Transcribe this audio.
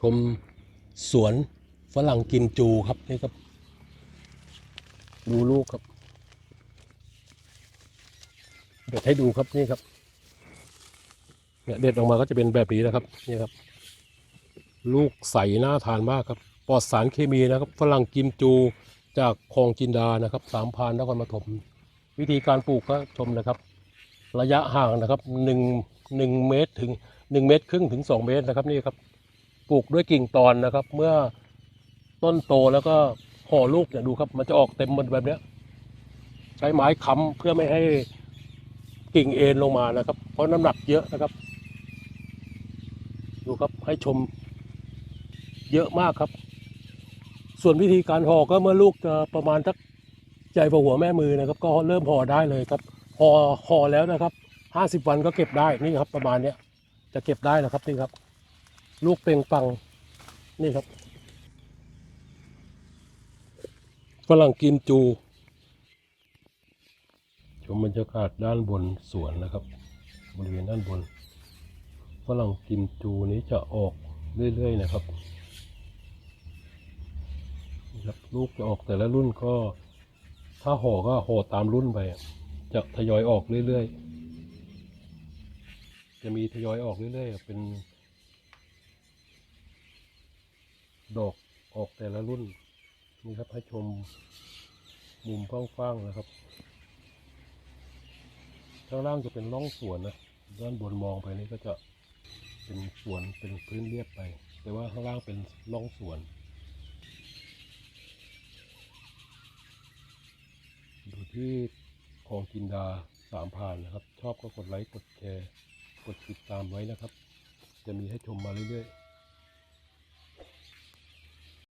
ชมสวนฝรั่งกิมจูครับ นี่ครับ ดูลูกครับ เด็ดให้ดูครับนี่ครับเนี่ยเด็ดออกมาก็จะเป็นแบบนี้นะครับนี่ครับ ลูกใสน่าทานมากครับปลอดสารเคมีนะครับฝรั่งกิมจูจากคลองจินดานะครับสามพานนครปฐมวิธีการปลูกก็ชมนะครับ ระยะห่างนะครับหนึ่งหนึ่งเมตรถึงหนึ่งเมตรครึ่งถึงสองเมตรนะครับนี่ครับ ปลูกด้วยกิ่งตอนนะครับ เมื่อต้นโตแล้วก็ห่อลูกเนี่ยดูครับ มันจะออกเต็มหมดแบบเนี้ย ใช้ไม้ค้ำเพื่อไม่ให้กิ่งเอ็นลงมานะครับ เพราะน้ำหนักเยอะนะครับ ดูครับให้ชมเยอะมากครับ ส่วนวิธีการห่อก็เมื่อลูกจะประมาณสักใหญ่กว่าหัวแม่มือนะครับ ก็เริ่มห่อได้เลยครับห่อห่อแล้วนะครับห้าสิบวันก็เก็บได้นี่ครับ ประมาณเนี้ยจะเก็บได้นะครับนี่ครับ ลูกเปล่งปัง นี่ครับฝรั่งกิมจู ชมบรรยากาศด้านบนสวนนะครับ บริเวณด้านบนฝรั่งกิมจูนี้จะออกเรื่อยๆนะครับครับลูกจะออกแต่ละรุ่นก็ ถ้าห่อก็ห่อตามรุ่นไปจะทยอยออกเรื่อยๆ จะมีทยอยออกเรื่อยๆ เป็น ดอกออกแต่ละรุ่นนี่ครับให้ชมมุมฟ้างๆนะครับข้างล่างจะเป็นร่องสวนนะด้านบนมองไปนี่ก็จะเป็นสวนเป็นพื้นเรียบไป แต่ว่าข้างล่างเป็นร่องสวน ดูที่คลองกินดาสามพรานนะครับ ชอบก็กดไลค์กดแชร์ กดติดตามไว้นะครับ จะมีให้ชมมาเรื่อยๆ